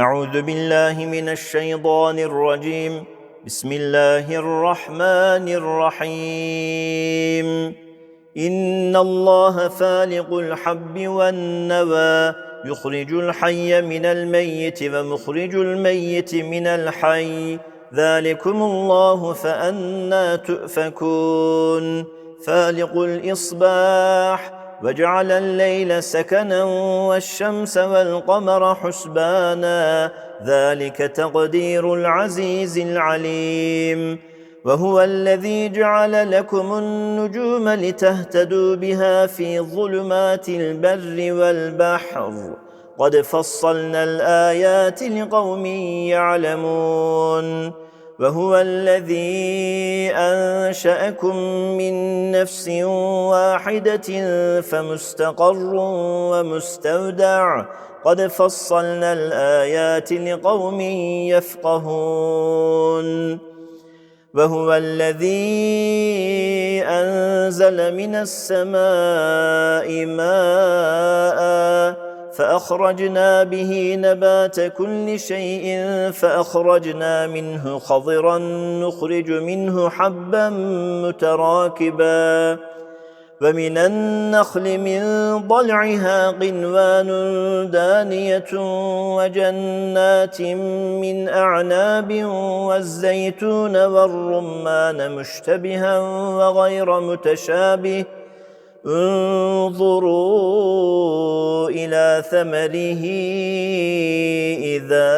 أعوذ بالله من الشيطان الرجيم. بسم الله الرحمن الرحيم. إن الله فالق الحب والنوى يخرج الحي من الميت ومخرج الميت من الحي. ذلكم الله فأنا تؤفكون. فالق الإصباح وجعل الليل سكنا والشمس والقمر حسبانا ذلك تقدير العزيز العليم. وهو الذي جعل لكم النجوم لتهتدوا بها في ظلمات البر والبحر. قد فصلنا الآيات لقوم يعلمون. وهو الذي أنشأكم من نفس واحدة فمستقر ومستودع. قد فصلنا الآيات لقوم يفقهون. وهو الذي أنزل من السماء ماءً فأخرجنا به نبات كل شيء فأخرجنا منه خضرا نخرج منه حبا متراكبا ومن النخل من ضلعها قنوان دانية وجنات من أعناب والزيتون والرمان مشتبها وغير متشابه انظروا إلى ثمره إذا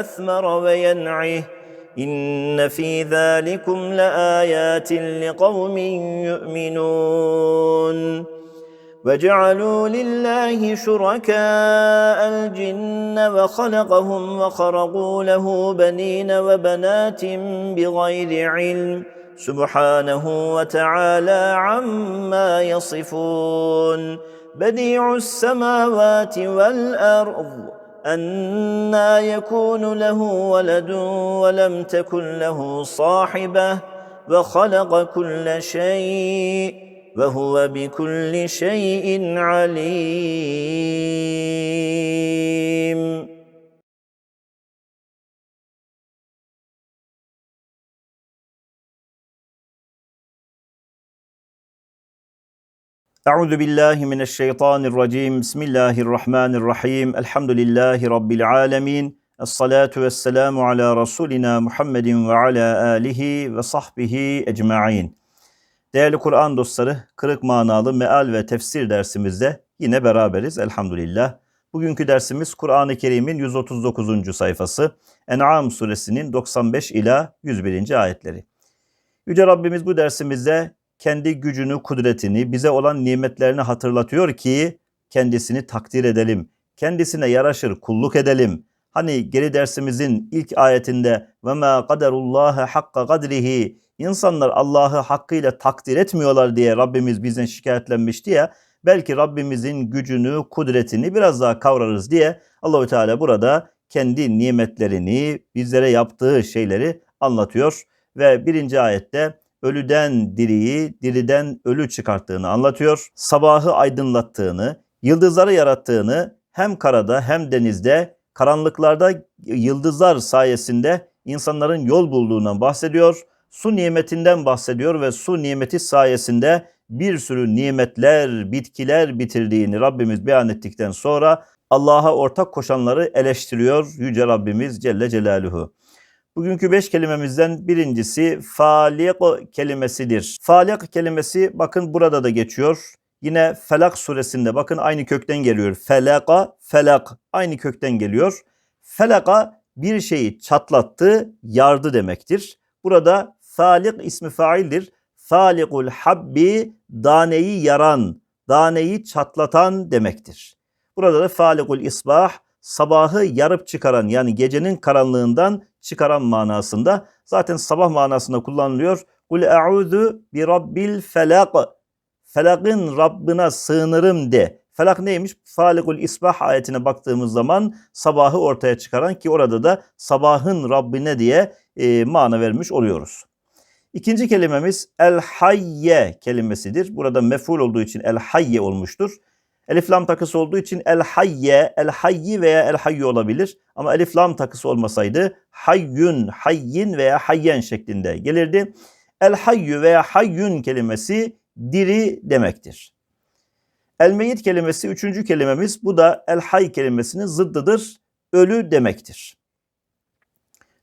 أثمر وينعه. إن في ذلكم لآيات لقوم يؤمنون. وجعلوا لله شركاء الجن وخلقهم وخرقوا له بنين وبنات بغير علم. سبحانه وتعالى عما يصفون. بديع السماوات والأرض أنا يكون له ولد ولم تكن له صاحبة وخلق كل شيء وهو بكل شيء عليم. Euzu billahi mineşşeytanirracim. Bismillahirrahmanirrahim. Elhamdülillahi rabbil alamin. Essalatu vesselamu ala rasulina Muhammedin ve ala alihi ve sahbihi ecmaîn. Değerli Kur'an dostları, kırık manalı meal ve tefsir dersimizde yine beraberiz elhamdülillah. Bugünkü dersimiz Kur'an-ı Kerim'in 139. sayfası. En'am suresinin 95 ila 101. ayetleri. Yüce Rabbimiz bu dersimizde kendi gücünü, kudretini, bize olan nimetlerini hatırlatıyor ki kendisini takdir edelim. Kendisine yaraşır kulluk edelim. Hani geri dersimizin ilk ayetinde ve ma kaderullaha hakka kadrihi insanlar Allah'ı hakkıyla takdir etmiyorlar diye Rabbimiz bizden şikayetlenmişti ya. Belki Rabbimizin gücünü, kudretini biraz daha kavrarız diye Allahü Teala burada kendi nimetlerini, bizlere yaptığı şeyleri anlatıyor ve birinci ayette ölüden diriyi, diriden ölü çıkarttığını anlatıyor. Sabahı aydınlattığını, yıldızları yarattığını hem karada hem denizde karanlıklarda yıldızlar sayesinde insanların yol bulduğundan bahsediyor. Su nimetinden bahsediyor ve su nimeti sayesinde bir sürü nimetler, bitkiler bitirdiğini Rabbimiz beyan ettikten sonra Allah'a ortak koşanları eleştiriyor Yüce Rabbimiz Celle Celaluhu. Bugünkü beş kelimemizden birincisi falik kelimesidir. Falik kelimesi bakın burada da geçiyor. Yine Felak suresinde bakın aynı kökten geliyor. Felaka, felak aynı kökten geliyor. Felaka bir şeyi çatlattı, yardı demektir. Burada falik ismi faildir. Falikul habbi daneyi yaran, daneyi çatlatan demektir. Burada da falikul isbah sabahı yarıp çıkaran yani gecenin karanlığından çıkaran manasında. Zaten sabah manasında kullanılıyor. Kul e'udhu bi rabbil felak. Felakın Rabbına sığınırım de. Felak neymiş? Falikul İsbah ayetine baktığımız zaman sabahı ortaya çıkaran ki orada da sabahın Rabbine diye e, mana vermiş oluyoruz. İkinci kelimemiz el hayye kelimesidir. Burada meful olduğu için el hayye olmuştur. Elif lam takısı olduğu için el hayye, el hayyi veya el hayyu olabilir. Ama elif lam takısı olmasaydı hayyun, hayyin veya hayyen şeklinde gelirdi. El hayyu veya hayyun kelimesi diri demektir. El meyyit kelimesi üçüncü kelimemiz. Bu da el hay kelimesinin zıddıdır. Ölü demektir.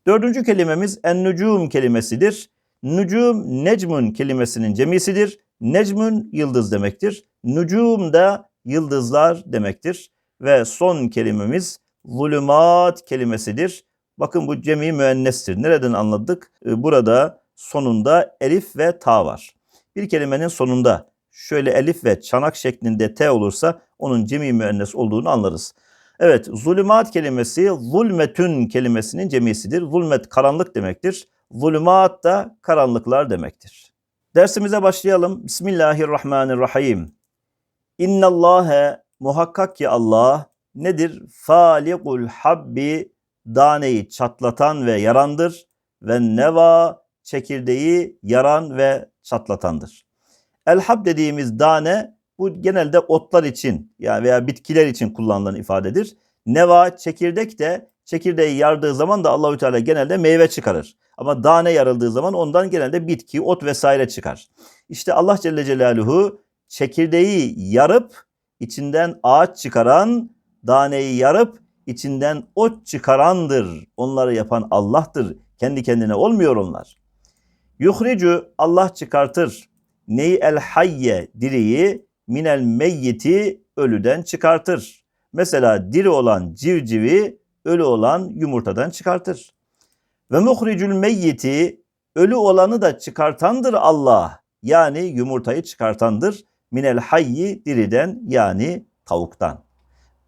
Dördüncü kelimemiz en nucum kelimesidir. Nucum necmun kelimesinin cemisidir. Necmun yıldız demektir. Nucum da yıldızlar demektir. Ve son kelimemiz zulümat kelimesidir. Bakın bu cemi müennestir. Nereden anladık? Ee, Burada sonunda elif ve ta var. Bir kelimenin sonunda şöyle elif ve çanak şeklinde t olursa onun cemi müennes olduğunu anlarız. Evet, zulümat kelimesi zulmetün kelimesinin cemisidir. Zulmet karanlık demektir. Zulümat da karanlıklar demektir. Dersimize başlayalım. Bismillahirrahmanirrahim. İnnallâhe muhakkak ki Allah nedir? Falikul habbi daneyi çatlatan ve yarandır ve neva çekirdeği yaran ve çatlatandır. Elhab dediğimiz dane bu genelde otlar için yani veya bitkiler için kullanılan ifadedir. Neva çekirdek de çekirdeği yardığı zaman da Allahü Teala genelde meyve çıkarır. Ama dane yarıldığı zaman ondan genelde bitki, ot vesaire çıkar. İşte Allah Celle Celaluhu çekirdeği yarıp içinden ağaç çıkaran, daneyi yarıp içinden ot çıkarandır. Onları yapan Allah'tır. Kendi kendine olmuyor onlar. Yuhricu Allah çıkartır. Neyi el hayye diriyi minel meyyiti ölüden çıkartır. Mesela diri olan civcivi ölü olan yumurtadan çıkartır. Ve muhricül meyyiti ölü olanı da çıkartandır Allah. Yani yumurtayı çıkartandır. Minel hayyi diriden yani tavuktan.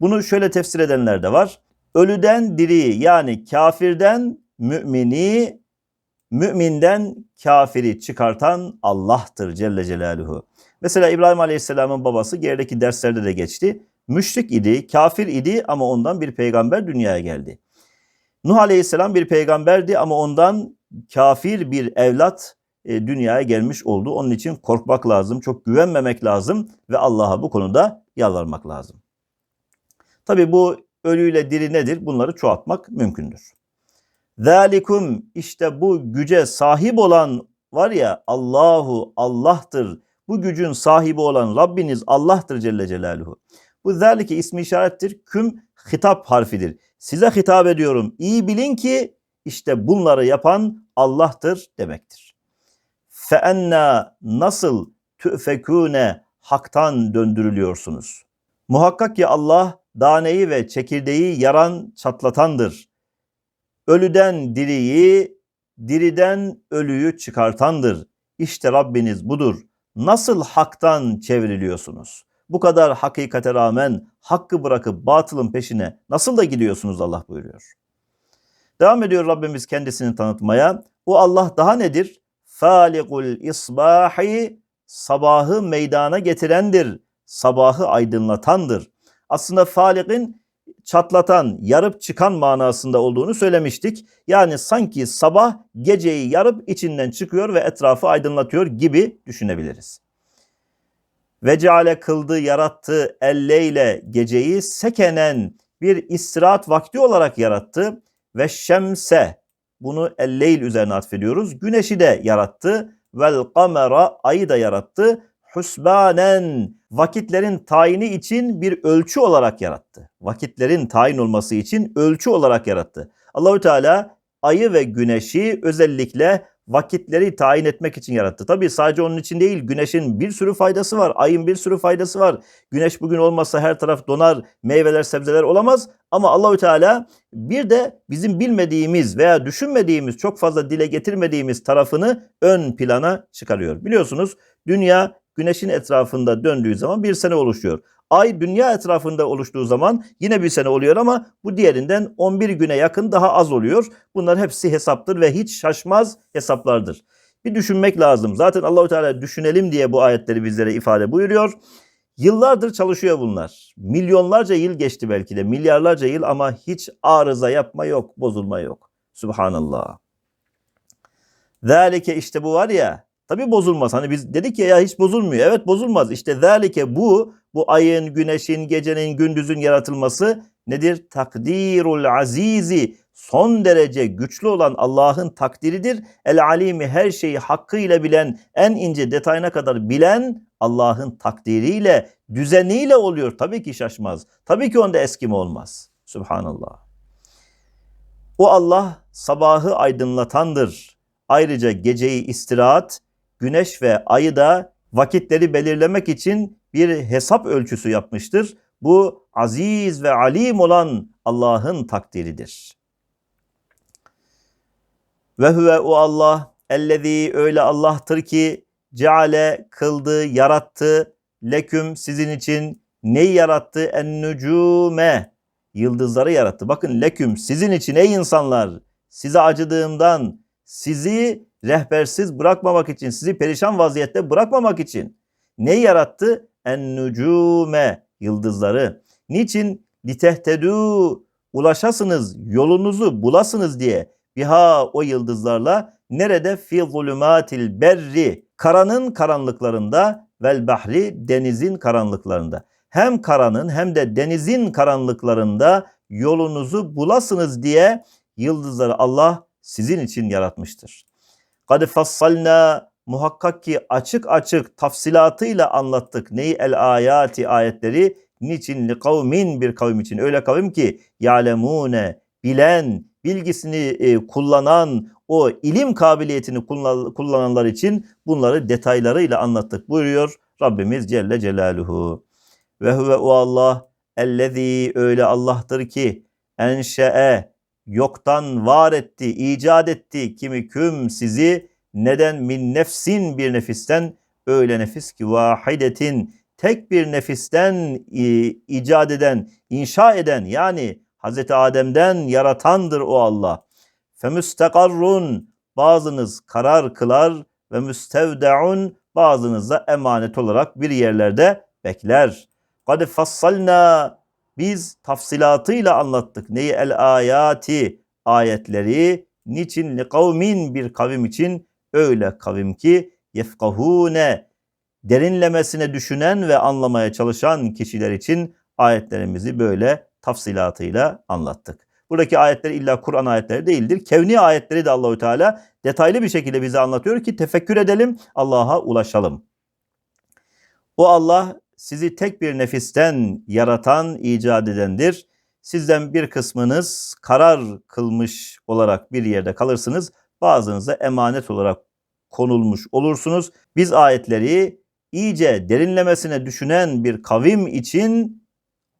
Bunu şöyle tefsir edenler de var. Ölüden diriyi yani kafirden mümini, müminden kafiri çıkartan Allah'tır Celle Celaluhu. Mesela İbrahim Aleyhisselam'ın babası gerideki derslerde de geçti. Müşrik idi, kafir idi ama ondan bir peygamber dünyaya geldi. Nuh Aleyhisselam bir peygamberdi ama ondan kafir bir evlat e, dünyaya gelmiş oldu. Onun için korkmak lazım, çok güvenmemek lazım ve Allah'a bu konuda yalvarmak lazım. Tabi bu ölüyle diri nedir? Bunları çoğaltmak mümkündür. Zalikum işte bu güce sahip olan var ya Allahu Allah'tır. Bu gücün sahibi olan Rabbiniz Allah'tır Celle Celaluhu. Bu zalike ismi işarettir. Küm hitap harfidir. Size hitap ediyorum. İyi bilin ki işte bunları yapan Allah'tır demektir. Fe nasıl tüfekune haktan döndürülüyorsunuz. Muhakkak ki Allah daneyi ve çekirdeği yaran çatlatandır. Ölüden diriyi, diriden ölüyü çıkartandır. İşte Rabbiniz budur. Nasıl haktan çevriliyorsunuz? Bu kadar hakikate rağmen hakkı bırakıp batılın peşine nasıl da gidiyorsunuz Allah buyuruyor. Devam ediyor Rabbimiz kendisini tanıtmaya. O Allah daha nedir? Falikul isbahi sabahı meydana getirendir. Sabahı aydınlatandır. Aslında Falik'in çatlatan, yarıp çıkan manasında olduğunu söylemiştik. Yani sanki sabah geceyi yarıp içinden çıkıyor ve etrafı aydınlatıyor gibi düşünebiliriz. Ve ceale kıldı, yarattı elleyle geceyi sekenen bir istirahat vakti olarak yarattı. Ve şemse bunu elleyl üzerine atfediyoruz. Güneşi de yarattı. Vel kamera ayı da yarattı. Husbanen vakitlerin tayini için bir ölçü olarak yarattı. Vakitlerin tayin olması için ölçü olarak yarattı. Allahü Teala ayı ve güneşi özellikle vakitleri tayin etmek için yarattı. Tabii sadece onun için değil, güneşin bir sürü faydası var, ayın bir sürü faydası var. Güneş bugün olmazsa her taraf donar, meyveler, sebzeler olamaz. Ama Allahü Teala bir de bizim bilmediğimiz veya düşünmediğimiz, çok fazla dile getirmediğimiz tarafını ön plana çıkarıyor. Biliyorsunuz dünya güneşin etrafında döndüğü zaman bir sene oluşuyor. Ay dünya etrafında oluştuğu zaman yine bir sene oluyor ama bu diğerinden 11 güne yakın daha az oluyor. Bunlar hepsi hesaptır ve hiç şaşmaz hesaplardır. Bir düşünmek lazım. Zaten Allahu Teala düşünelim diye bu ayetleri bizlere ifade buyuruyor. Yıllardır çalışıyor bunlar. Milyonlarca yıl geçti belki de, milyarlarca yıl ama hiç arıza yapma yok, bozulma yok. Subhanallah. Zalike işte bu var ya, Tabii bozulmaz. Hani biz dedik ya ya hiç bozulmuyor. Evet bozulmaz. İşte zalike bu bu ayın, güneşin, gecenin, gündüzün yaratılması nedir? Takdirul azizi son derece güçlü olan Allah'ın takdiridir. El alimi her şeyi hakkıyla bilen, en ince detayına kadar bilen Allah'ın takdiriyle, düzeniyle oluyor. Tabii ki şaşmaz. Tabii ki onda eskime olmaz. Subhanallah. O Allah sabahı aydınlatandır. Ayrıca geceyi istirahat, güneş ve ayı da vakitleri belirlemek için bir hesap ölçüsü yapmıştır. Bu aziz ve alim olan Allah'ın takdiridir. Ve huve o Allah ellezî öyle Allah'tır ki ceale kıldı, yarattı leküm sizin için neyi yarattı? En nücume yıldızları yarattı. Bakın leküm sizin için ey insanlar size acıdığımdan sizi rehbersiz bırakmamak için, sizi perişan vaziyette bırakmamak için ne yarattı? En nücume yıldızları. Niçin? Litehtedû ulaşasınız, yolunuzu bulasınız diye. Biha o yıldızlarla nerede? Fi zulümatil berri karanın karanlıklarında vel bahri denizin karanlıklarında. Hem karanın hem de denizin karanlıklarında yolunuzu bulasınız diye yıldızları Allah sizin için yaratmıştır. Kad fassalna muhakkak ki açık açık tafsilatıyla anlattık neyi? El ayati ayetleri. Niçin? Li kavmin bir kavim için. Öyle kavim ki yalemune bilen bilgisini e, kullanan o ilim kabiliyetini kullananlar için bunları detaylarıyla anlattık buyuruyor Rabbimiz Celle Celaluhu. Ve huve o Allah ellezî öyle Allah'tır ki enşe'e yoktan var etti, icat etti kimi küm sizi neden min nefsin bir nefisten öyle nefis ki vahidetin tek bir nefisten e, icat eden, inşa eden yani Hazreti Adem'den yaratandır o Allah. Femüstekarrun bazınız karar kılar ve müstevdeun bazınız da emanet olarak bir yerlerde bekler. Kad fassalna biz tafsilatıyla anlattık. Neyi el ayati ayetleri niçin li kavmin bir kavim için öyle kavim ki yefkahune derinlemesine düşünen ve anlamaya çalışan kişiler için ayetlerimizi böyle tafsilatıyla anlattık. Buradaki ayetler illa Kur'an ayetleri değildir. Kevni ayetleri de Allahü Teala detaylı bir şekilde bize anlatıyor ki tefekkür edelim, Allah'a ulaşalım. O Allah sizi tek bir nefisten yaratan, icat edendir. Sizden bir kısmınız karar kılmış olarak bir yerde kalırsınız. Bazınız da emanet olarak konulmuş olursunuz. Biz ayetleri iyice derinlemesine düşünen bir kavim için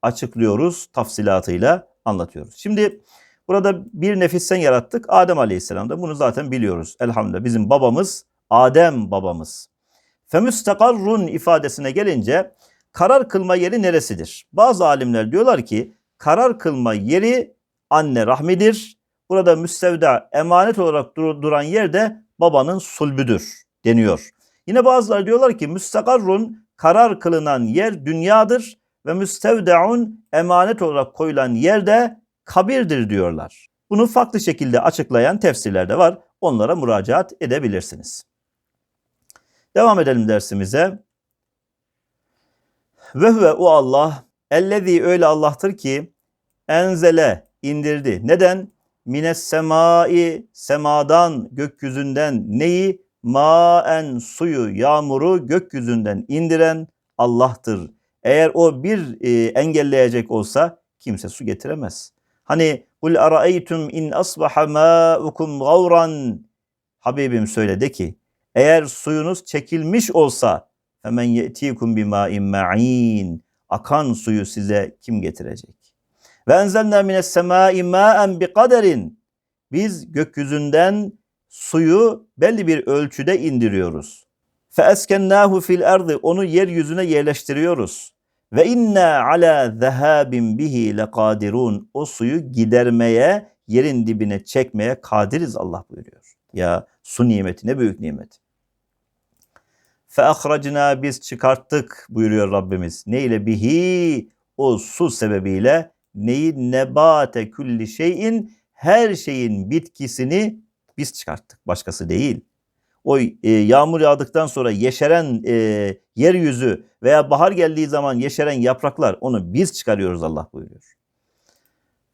açıklıyoruz, tafsilatıyla anlatıyoruz. Şimdi burada bir nefisten yarattık Adem Aleyhisselam'da. Bunu zaten biliyoruz. Elhamdülillah bizim babamız Adem babamız. Femüstekarrun ifadesine gelince karar kılma yeri neresidir? Bazı alimler diyorlar ki karar kılma yeri anne rahmidir. Burada müstevda emanet olarak dur- duran yer de babanın sulbüdür deniyor. Yine bazıları diyorlar ki müstakarrun karar kılınan yer dünyadır ve müstevdeun emanet olarak koyulan yer de kabirdir diyorlar. Bunu farklı şekilde açıklayan tefsirler de var. Onlara müracaat edebilirsiniz. Devam edelim dersimize. Ve huve o Allah ellezî öyle Allah'tır ki enzele indirdi. Neden? Mines semai semadan gökyüzünden neyi? Maen suyu yağmuru gökyüzünden indiren Allah'tır. Eğer o bir e, engelleyecek olsa kimse su getiremez. Hani kul araeytum in asbaha ma'ukum gavran Habibim söyledi ki eğer suyunuz çekilmiş olsa hemen yetikum bima'in ma'in akan suyu size kim getirecek? Ve enzelna mines semai ma'en bi kaderin biz gökyüzünden suyu belli bir ölçüde indiriyoruz. Fe eskennahu fil ardı onu yeryüzüne yerleştiriyoruz. Ve inna ala zehabin bihi lekadirun o suyu gidermeye, yerin dibine çekmeye kadiriz Allah buyuruyor. Ya su nimeti ne büyük nimet. Ahracna biz çıkarttık buyuruyor Rabbimiz. Ne ile bihi o su sebebiyle neyi nebate külli şeyin her şeyin bitkisini biz çıkarttık. Başkası değil. o e, yağmur yağdıktan sonra yeşeren e, yeryüzü veya bahar geldiği zaman yeşeren yapraklar onu biz çıkarıyoruz Allah buyuruyor.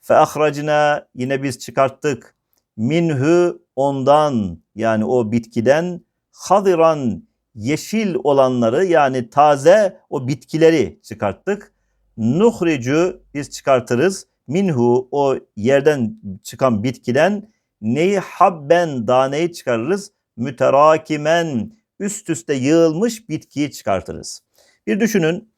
Fe ahracna yine biz çıkarttık minhu ondan yani o bitkiden hadiran yeşil olanları yani taze o bitkileri çıkarttık. Nuhricu biz çıkartırız. Minhu o yerden çıkan bitkiden neyi habben daneyi çıkarırız? Müterakimen üst üste yığılmış bitkiyi çıkartırız. Bir düşünün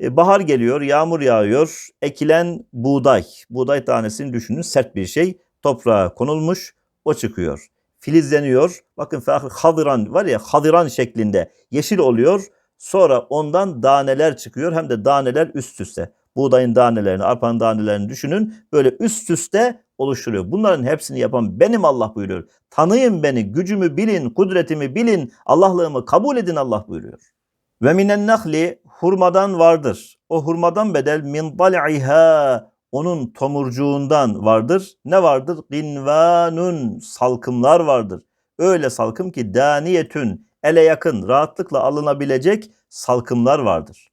e, bahar geliyor yağmur yağıyor ekilen buğday. Buğday tanesini düşünün sert bir şey. Toprağa konulmuş o çıkıyor filizleniyor bakın hadıran var ya hadıran şeklinde yeşil oluyor sonra ondan daneler çıkıyor hem de daneler üst üste buğdayın danelerini, arpanın danelerini düşünün. Böyle üst üste oluşturuyor. Bunların hepsini yapan benim Allah buyuruyor. Tanıyın beni, gücümü bilin, kudretimi bilin, Allah'lığımı kabul edin Allah buyuruyor. Ve minen nahli hurmadan vardır. O hurmadan bedel min dal'iha onun tomurcuğundan vardır. Ne vardır? Ginvanun salkımlar vardır. Öyle salkım ki daniyetün ele yakın rahatlıkla alınabilecek salkımlar vardır.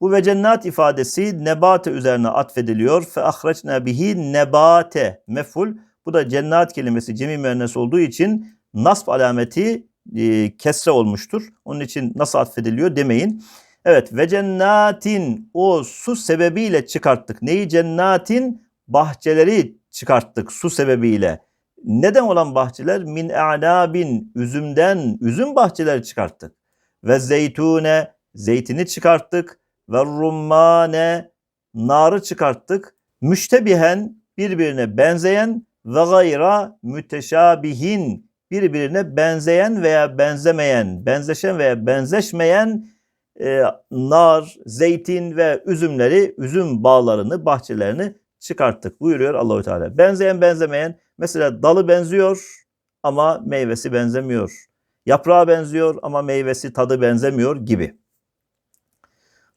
Bu ve ifadesi nebate üzerine atfediliyor. Fe ahreçna bihi nebate meful. Bu da cennet kelimesi cemi müennes olduğu için nasb alameti e, kesre olmuştur. Onun için nasıl atfediliyor demeyin. Evet ve cennetin o su sebebiyle çıkarttık. Neyi cennetin? Bahçeleri çıkarttık su sebebiyle. Neden olan bahçeler? Min a'nabin üzümden üzüm bahçeleri çıkarttık. Ve zeytune zeytini çıkarttık ve rummane narı çıkarttık. Müştebihen birbirine benzeyen ve gayra müteşabihin birbirine benzeyen veya benzemeyen, benzeşen veya benzeşmeyen e, nar, zeytin ve üzümleri, üzüm bağlarını, bahçelerini çıkarttık buyuruyor Allahü Teala. Benzeyen benzemeyen mesela dalı benziyor ama meyvesi benzemiyor. Yaprağa benziyor ama meyvesi tadı benzemiyor gibi.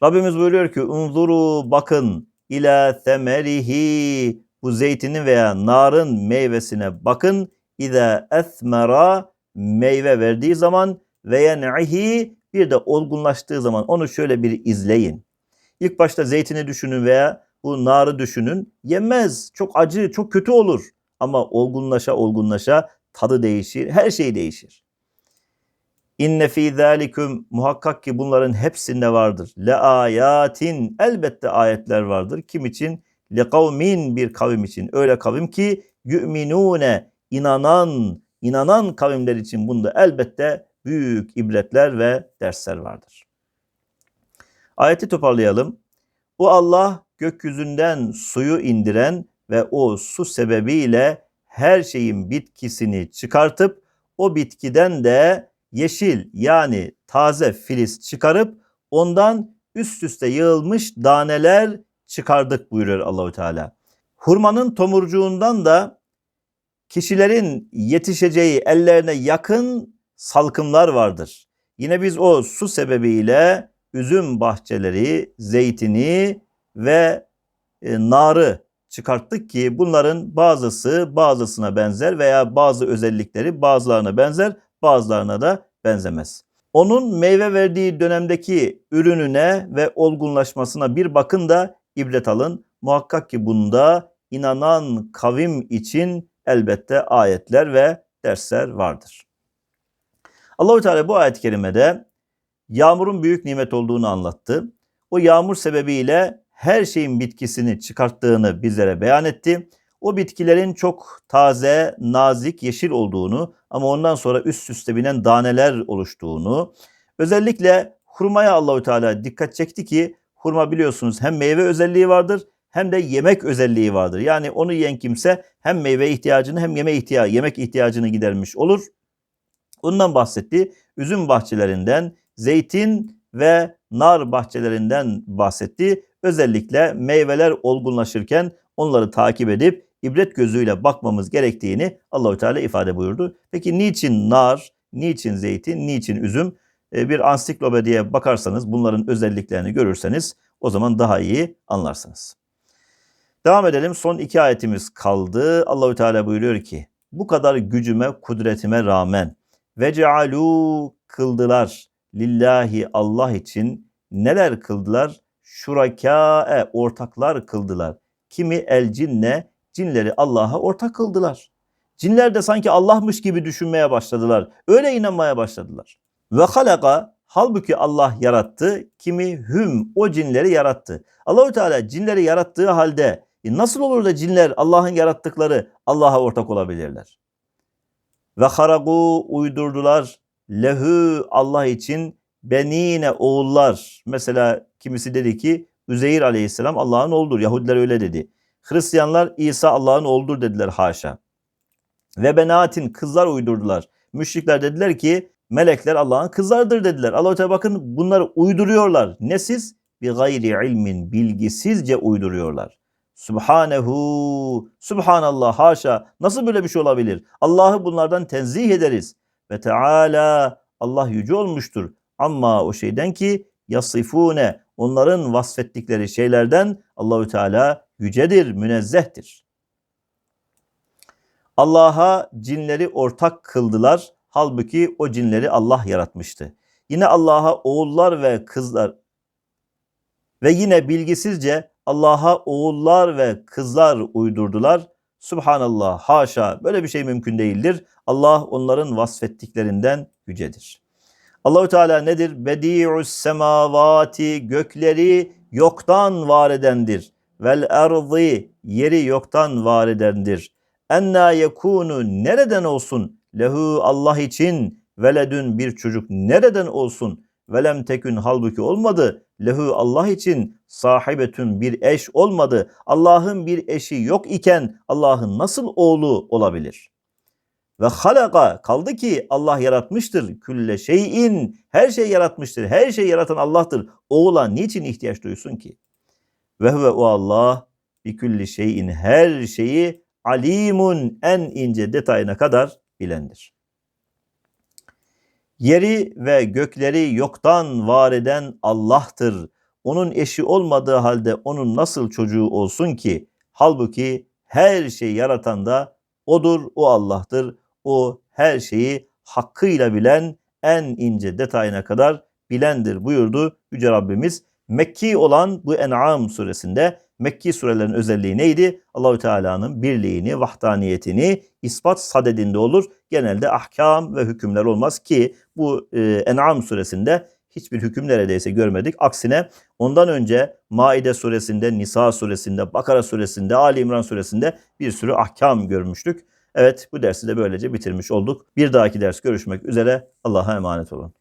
Rabbimiz buyuruyor ki unzuru bakın ila temerihi bu zeytinin veya narın meyvesine bakın ida esmera meyve verdiği zaman ve yen'ihi bir de olgunlaştığı zaman onu şöyle bir izleyin. İlk başta zeytini düşünün veya bu narı düşünün. Yemez. Çok acı, çok kötü olur. Ama olgunlaşa olgunlaşa tadı değişir. Her şey değişir. İnne fî zâliküm muhakkak ki bunların hepsinde vardır. Le ayatin elbette ayetler vardır. Kim için? Le kavmin bir kavim için. Öyle kavim ki yu'minune inanan inanan kavimler için bunda elbette büyük ibretler ve dersler vardır. Ayeti toparlayalım. O Allah gökyüzünden suyu indiren ve o su sebebiyle her şeyin bitkisini çıkartıp o bitkiden de yeşil yani taze filiz çıkarıp ondan üst üste yığılmış daneler çıkardık buyuruyor Allahü Teala. Hurmanın tomurcuğundan da kişilerin yetişeceği ellerine yakın salkımlar vardır. Yine biz o su sebebiyle üzüm bahçeleri, zeytini ve e, narı çıkarttık ki bunların bazısı bazısına benzer veya bazı özellikleri bazılarına benzer, bazılarına da benzemez. Onun meyve verdiği dönemdeki ürününe ve olgunlaşmasına bir bakın da ibret alın. Muhakkak ki bunda inanan kavim için elbette ayetler ve dersler vardır. Allahü Teala bu ayet-i kerimede yağmurun büyük nimet olduğunu anlattı. O yağmur sebebiyle her şeyin bitkisini çıkarttığını bizlere beyan etti o bitkilerin çok taze, nazik, yeşil olduğunu ama ondan sonra üst üste binen daneler oluştuğunu, özellikle hurmaya Allahü Teala dikkat çekti ki hurma biliyorsunuz hem meyve özelliği vardır hem de yemek özelliği vardır. Yani onu yiyen kimse hem meyve ihtiyacını hem yeme ihtiyacı, yemek ihtiyacını gidermiş olur. Ondan bahsetti. Üzüm bahçelerinden, zeytin ve nar bahçelerinden bahsetti. Özellikle meyveler olgunlaşırken onları takip edip ibret gözüyle bakmamız gerektiğini Allahü Teala ifade buyurdu. Peki niçin nar, niçin zeytin, niçin üzüm? Ee, bir ansiklopediye bakarsanız bunların özelliklerini görürseniz o zaman daha iyi anlarsınız. Devam edelim. Son iki ayetimiz kaldı. Allahü Teala buyuruyor ki bu kadar gücüme, kudretime rağmen ve cealu kıldılar lillahi Allah için neler kıldılar? Şurakae ortaklar kıldılar. Kimi el cinne cinleri Allah'a ortak kıldılar. Cinler de sanki Allah'mış gibi düşünmeye başladılar. Öyle inanmaya başladılar. Ve halaka halbuki Allah yarattı. Kimi hüm o cinleri yarattı. Allahü Teala cinleri yarattığı halde e nasıl olur da cinler Allah'ın yarattıkları Allah'a ortak olabilirler? Ve haragu uydurdular lehu Allah için benine oğullar. Mesela kimisi dedi ki Üzeyir aleyhisselam Allah'ın oğludur. Yahudiler öyle dedi. Hristiyanlar İsa Allah'ın oğludur dediler haşa. Ve benatin kızlar uydurdular. Müşrikler dediler ki melekler Allah'ın kızlarıdır dediler. Allah Teala bakın bunları uyduruyorlar. Ne siz? Bir gayri ilmin bilgisizce uyduruyorlar. Subhanehu, Subhanallah, haşa. Nasıl böyle bir şey olabilir? Allah'ı bunlardan tenzih ederiz. Ve Teala, Allah yüce olmuştur. Ama o şeyden ki yasifune, onların vasfettikleri şeylerden Allahü Teala yücedir, münezzehtir. Allah'a cinleri ortak kıldılar. Halbuki o cinleri Allah yaratmıştı. Yine Allah'a oğullar ve kızlar ve yine bilgisizce Allah'a oğullar ve kızlar uydurdular. Subhanallah, haşa böyle bir şey mümkün değildir. Allah onların vasfettiklerinden yücedir. Allahü Teala nedir? Bedi'us semavati gökleri yoktan var edendir. Vel ardı yeri yoktan var edendir. Enna yekunu nereden olsun? Lehu Allah için veledün bir çocuk nereden olsun? Velem tekün halbuki olmadı. Lehu Allah için sahibetün bir eş olmadı. Allah'ın bir eşi yok iken Allah'ın nasıl oğlu olabilir? Ve halaka kaldı ki Allah yaratmıştır. Külle şeyin her şey yaratmıştır. Her şey yaratan Allah'tır. Oğula niçin ihtiyaç duysun ki? Ve huve o Allah bir külli şeyin her şeyi alimun en ince detayına kadar bilendir. Yeri ve gökleri yoktan var eden Allah'tır. Onun eşi olmadığı halde onun nasıl çocuğu olsun ki? Halbuki her şeyi yaratan da odur, o Allah'tır. O her şeyi hakkıyla bilen, en ince detayına kadar bilendir buyurdu Yüce Rabbimiz. Mekki olan bu En'am suresinde Mekki surelerin özelliği neydi? Allahü Teala'nın birliğini, vahdaniyetini ispat sadedinde olur. Genelde ahkam ve hükümler olmaz ki bu e, En'am suresinde hiçbir hüküm neredeyse görmedik. Aksine ondan önce Maide suresinde, Nisa suresinde, Bakara suresinde, Ali İmran suresinde bir sürü ahkam görmüştük. Evet bu dersi de böylece bitirmiş olduk. Bir dahaki ders görüşmek üzere. Allah'a emanet olun.